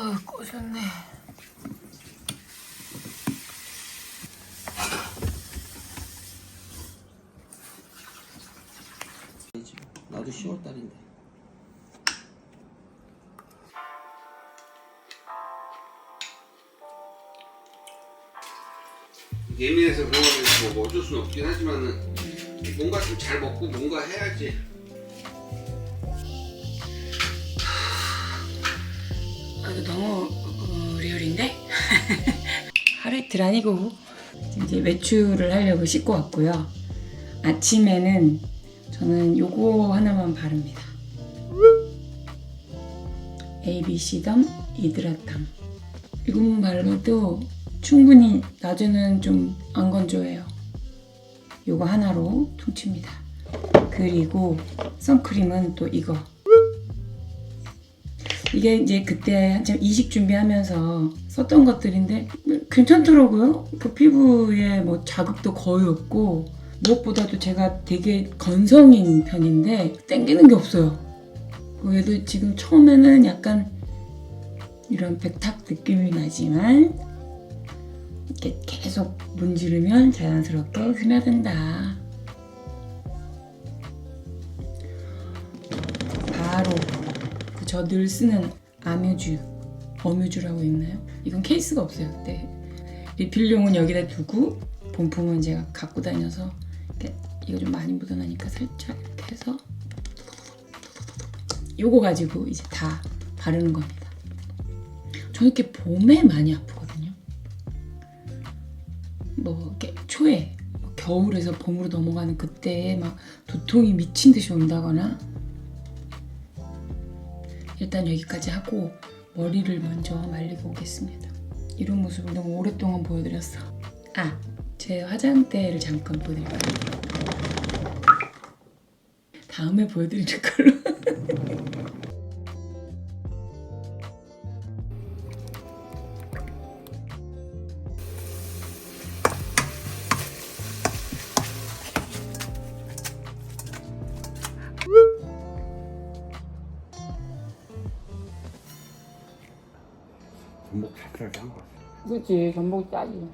아 꼬셨네. 나도 10월 달인데. 예민해서 그런 거는 뭐 어쩔 수는 없긴 하지만은 뭔가 좀 잘 먹고 뭔가 해야지. 너무 어, 리얼인데? 하루 이틀 아니고 이제 외출을 하려고 씻고 왔고요. 아침에는 저는 요거 하나만 바릅니다. ABC덤 이드라탐. 이것만 바르도 충분히 낮에는 좀 안 건조해요. 요거 하나로 퉁칩니다. 그리고 선크림은 또 이거. 이게 이제 그때 한참 이식 준비하면서 썼던 것들인데 괜찮더라고요. 그 피부에 뭐 자극도 거의 없고 무엇보다도 제가 되게 건성인 편인데 땡기는 게 없어요. 그 얘도 지금 처음에는 약간 이런 백탁 느낌이 나지만 이렇게 계속 문지르면 자연스럽게 스며든다. 바로 그 저 늘 쓰는 아뮤주, 어뮤주라고 있나요? 이건 케이스가 없어요. 그때 리필용은 여기다 두고 본품은 제가 갖고 다녀서 이거 좀 많이 묻어나니까 살짝 이렇게 해서 요거 가지고 이제 다 바르는 겁니다. 저는 이렇게 봄에 많이 아프거든요. 뭐 이렇게 초에 뭐 겨울에서 봄으로 넘어가는 그때에 막 두통이 미친 듯이 온다거나 일단 여기까지 하고 머리를 먼저 말리고 오겠습니다. 이런 모습을 너무 오랫동안 보여드렸어. 아, 제 화장대를 잠깐 보여드릴까요? 다음에 보여드리는 걸로. 전복 차별하게 한 거. 같아. 그치, 전복 짜지.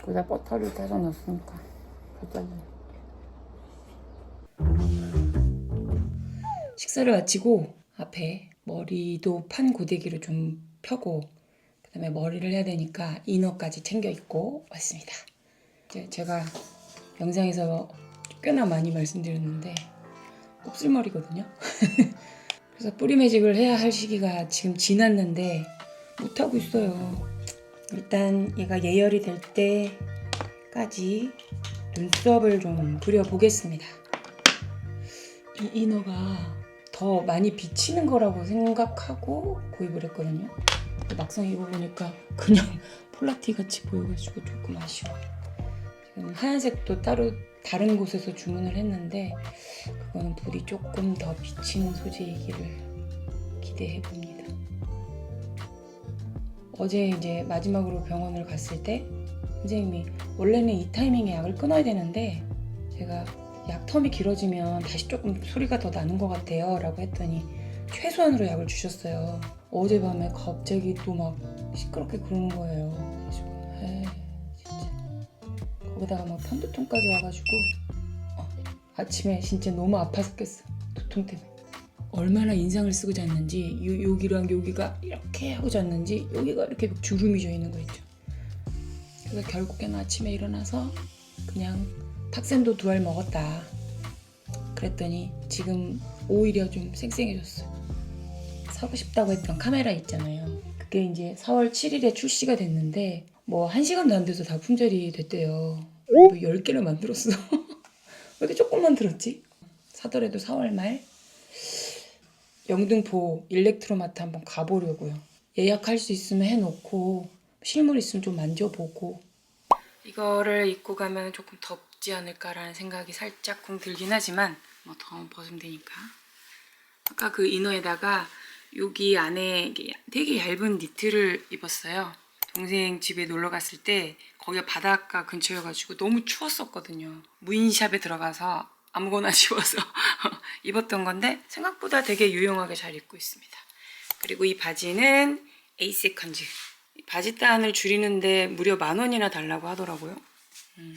거기다 버터를 타서 넣었으니까. 더 짜지. 식사를 마치고 앞에 머리도 판 고데기로 좀 펴고 그다음에 머리를 해야 되니까 이너까지 챙겨 입고 왔습니다. 이제 제가 영상에서 꽤나 많이 말씀드렸는데 곱슬머리거든요. 그래서 뿌리 매직을 해야 할 시기가 지금 지났는데 못 하고 있어요. 일단 얘가 예열이 될 때까지 눈썹을 좀 그려보겠습니다. 이 이너가 더 많이 비치는 거라고 생각하고 구입을 했거든요. 막상 입어보니까 그냥 폴라티 같이 보여가지고 조금 아쉬워. 지금 하얀색도 따로 다른 곳에서 주문을 했는데 그거는 불이 조금 더 비치는 소재이기를 기대해 봅니다. 어제 이제 마지막으로 병원을 갔을 때 선생님이 원래는 이 타이밍에 약을 끊어야 되는데 제가 약 텀이 길어지면 다시 조금 소리가 더 나는 것 같아요 라고 했더니 최소한으로 약을 주셨어요. 어젯밤에 갑자기 또 막 시끄럽게 그러는 거예요. 그래가지고 에이 진짜. 거기다가 막 편두통까지 와가지고 어, 아침에 진짜 너무 아파서 깼어. 두통 때문에 얼마나 인상을 쓰고 잤는지 요, 여기랑 여기가 이렇게 하고 잤는지 여기가 이렇게 주름이 져 있는 거 있죠. 그래서 결국에는 아침에 일어나서 그냥 탁센도 두 알 먹었다. 그랬더니 지금 오히려 좀 쌩쌩해졌어요. 사고 싶다고 했던 카메라 있잖아요. 그게 이제 4월 7일에 출시가 됐는데 뭐 1시간도 안 돼서 다 품절이 됐대요. 뭐 10개를 만들었어. 왜 이렇게 조금 만 들었지? 사더라도 4월 말 영등포 일렉트로마트 한번 가보려고요. 예약할 수 있으면 해놓고 실물 있으면 좀 만져보고 이거를 입고 가면 조금 덥지 않을까라는 생각이 살짝 쿵 들긴 하지만 뭐더 벗으면 되니까 아까 그 이너에다가 여기 안에 되게 얇은 니트를 입었어요. 동생 집에 놀러 갔을 때 거기가 바닷가 근처여가지고 너무 추웠었거든요. 무인샵에 들어가서 아무거나 집어서 입었던 건데 생각보다 되게 유용하게 잘 입고 있습니다. 그리고 이 바지는 에이세컨즈 바지 단을 줄이는데 무려 만 원이나 달라고 하더라고요. 음.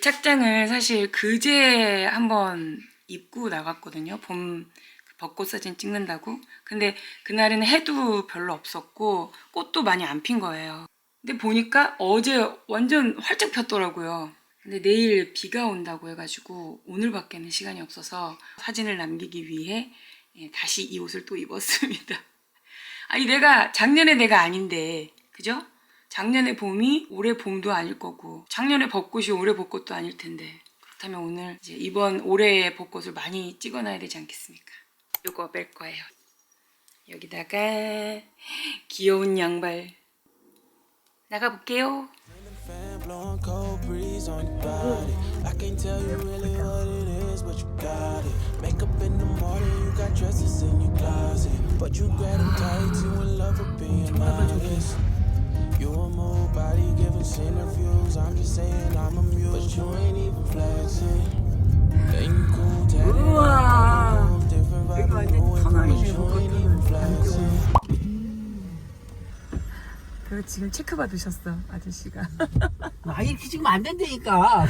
착장을 사실 그제 한번 입고 나갔거든요. 봄그 벚꽃 사진 찍는다고. 근데 그날은 해도 별로 없었고 꽃도 많이 안 핀 거예요. 근데 보니까 어제 완전 활짝 폈더라고요. 근데 내일 비가 온다고 해가지고 오늘밖에는 시간이 없어서 사진을 남기기 위해 예, 다시 이 옷을 또 입었습니다. 아니 내가 작년에 내가 아닌데 그죠? 작년에 봄이 올해 봄도 아닐 거고 작년에 벚꽃이 올해 벚꽃도 아닐 텐데 그렇다면 오늘 이제 이번 올해의 벚꽃을 많이 찍어놔야 되지 않겠습니까? 요거 뺄 거예요. 여기다가 귀여운 양발 나가볼게요. Breeze on your body. I can't tell you really what it is, but you got it. Makeup in the morning, you got dresses in your closet. But you grab them tight, you in love with being modest. You a move body giving interviews. I'm just saying I'm amused, but you ain't even flexing. And you cool tatted up, different vibe, you ain't 터널이네, you ain't even flexing. 그 지금 체크 받으셨어 아저씨가. 아 이렇게 찍으면 안 된다니까.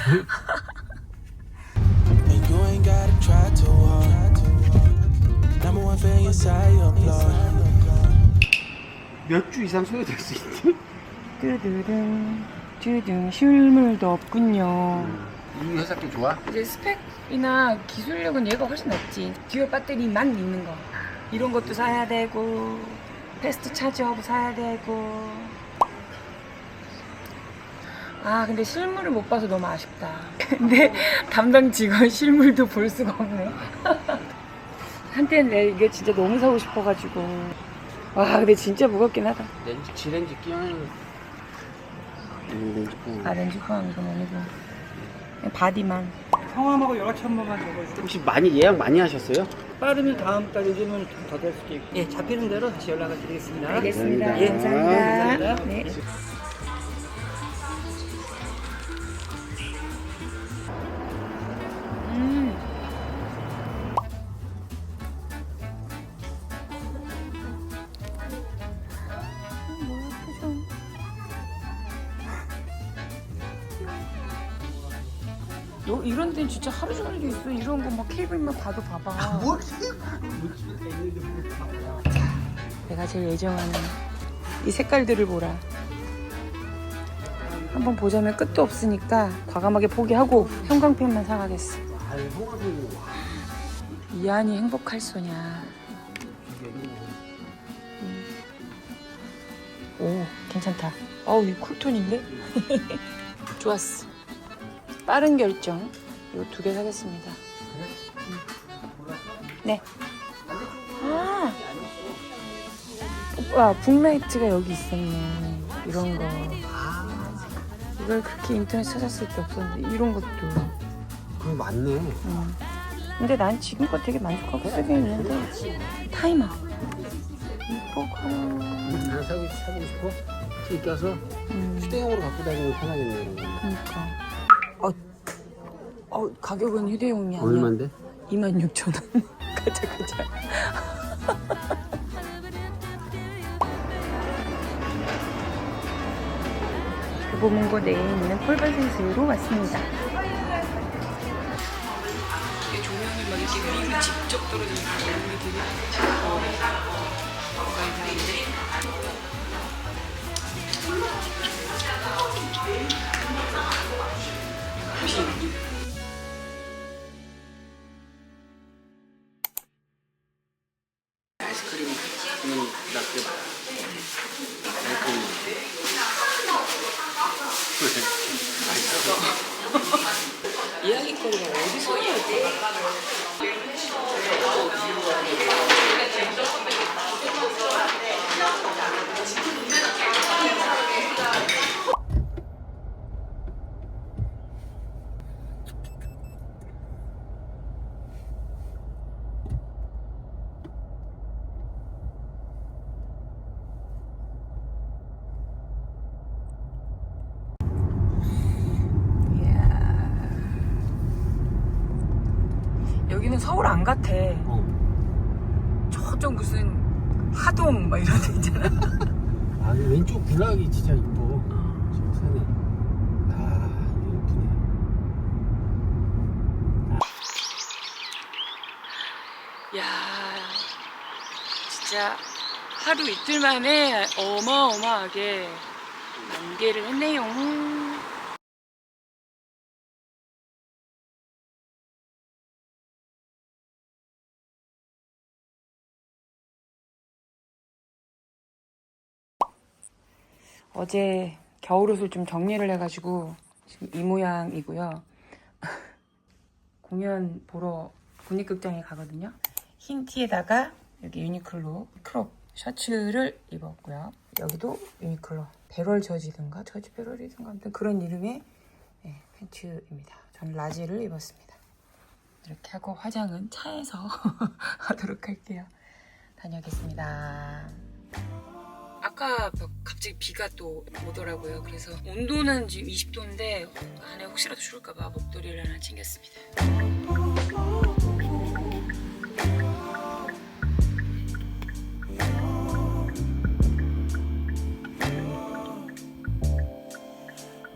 몇 주 이상 소요될 수 있대. 뚜두둥 뚜둥 실물도 없군요. 이 회사 게 좋아? 이제 스펙이나 기술력은 얘가 훨씬 낫지. 듀얼 배터리만 있는 거. 이런 것도 사야 되고, 패스트 차지하고 사야 되고. 아, 근데 실물을 못 봐서 너무 아쉽다. 근데 담당 직원 실물도 볼 수가 없네. 한때는 내 이게 진짜 너무 사고 싶어가지고. 와, 근데 진짜 무겁긴 하다. 렌즈 지렌즈 끼워는 렌즈. 아, 포함 이건 아니고. 그냥 바디만. 성함하고 연락처 한 번만 적어주세요. 혹시 많이 예약 많이 하셨어요? 빠르면 다음 달 요즘은 좀 더 될 수도 있고. 예, 잡히는 대로 다시 연락을 드리겠습니다. 알겠습니다. 예. 감사합니다. 감사합니다. 네. 이런 데는 진짜 하루 종일 있어. 이런 거 막 케이블만 봐도 봐봐. 내가 제일 애정하는 이 색깔들을 보라. 한번 보자면 끝도 없으니까 과감하게 포기하고 형광펜만 사가겠어. 이안이 행복할 소냐. 음. 오, 괜찮다. 어우, 이 쿨톤인데? 좋았어. 빠른 결정. 이거 두개 사겠습니다. 음. 네. 아, 와, 북라이트가 여기 있었네. 이런 거. 이걸 그렇게 인터넷 찾았을 때 없었는데, 이런 것도. 그럼 맞네. 음. 근데 난 지금껏 되게 만족하고 쓰고 있는데, 타이머. 이거가. 하나 사고, 사고 싶어? 티 껴서 음, 휴대용으로 갖고 다니면 편하겠네. 이런 거. 그니까. 어, 어, 가격은 휴대용이 아니야. 얼마인데? 26,000원. 가자, 가자. 교보문고 내에 있는 폴바센스로 왔습니다. 이게 조명이 막 이렇게 직접 떨어지는 거 얼굴이 되게 뭐가 있는데 아이스크림 그러면 낙대. 이야기거리가 어디서 나올까? 여기는 서울 안 같아. 어. 저쪽 무슨 하동 막 이런 데 있잖아. 아, 이 왼쪽 블락이 진짜 이뻐. 지금 산에. 아, 이거 이쁘네. 야 진짜 하루 이틀 만에 어마어마하게 만개를 했네요. 어제 겨울옷을 좀 정리를 해가지고 지금 이 모양이고요. 공연 보러 국립극장에 가거든요. 흰 티에다가 여기 유니클로 크롭 셔츠를 입었고요. 여기도 유니클로 배럴 저지든가 저지 배럴이든가 아무튼 그런 이름의 네, 팬츠입니다. 저는 라지를 입었습니다. 이렇게 하고 화장은 차에서 하도록 할게요. 다녀오겠습니다. 아까 막 갑자기 비가 또 오더라고요. 그래서 온도는 지금 20도인데 안에 혹시라도 추울까봐 목도리를 하나 챙겼습니다.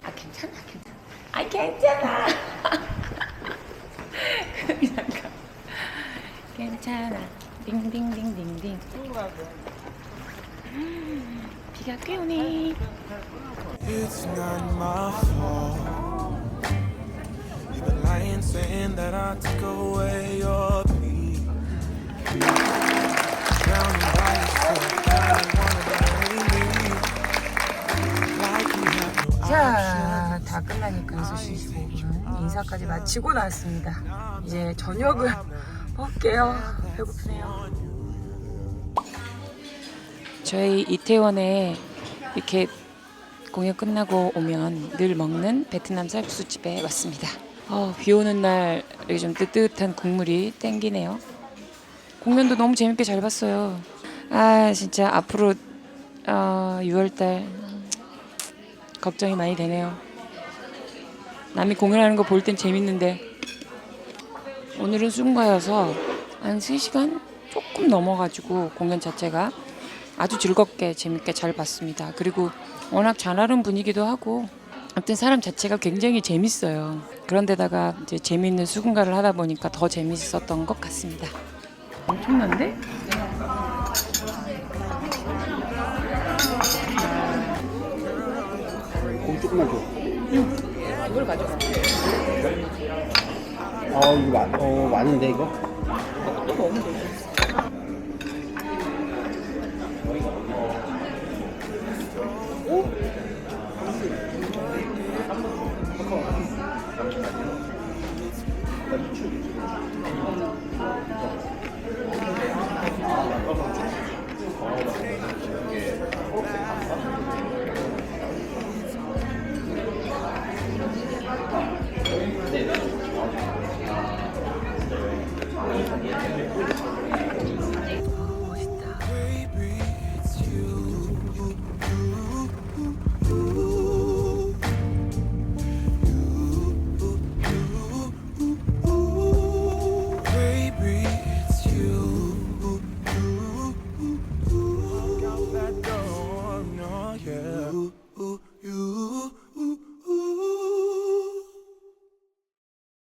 아 괜찮아 괜찮아. 아 괜찮아. 그냥 가. 괜찮아. 딩딩딩딩딩. 비가 꽤 오네. It's not my fault. You've been lying, saying that I took away your peace. Drowning by yourself, I wanna blame me. Like you have no 자, 다 끝나니까 6시 25분 인사까지 마치고 나왔습니다. 이제 저녁을 먹게요. 배고프네요. 저희 이태원에 이렇게 공연 끝나고 오면 늘 먹는 베트남 쌀국수집에 왔습니다. 어, 비 오는 날 이렇게 좀 뜨뜻한 국물이 땡기네요. 공연도 너무 재밌게 잘 봤어요. 아 진짜 앞으로 어, 6월달 걱정이 많이 되네요. 남이 공연하는 거 볼 땐 재밌는데 오늘은 순가여서 한 3시간 조금 넘어가지고 공연 자체가 아주 즐겁게 재밌게 잘 봤습니다. 그리고 워낙 잘하는 분위기도 하고 아무튼 사람 자체가 굉장히 재밌어요. 그런데다가 이제 재미있는 수군가를 하다 보니까 더 재밌었던 것 같습니다. 엄청난데? 고기 조금만 줘. 이걸 가져가. 아, 이거 많, 어, 많은데, 이거? 또 먹으면 되지.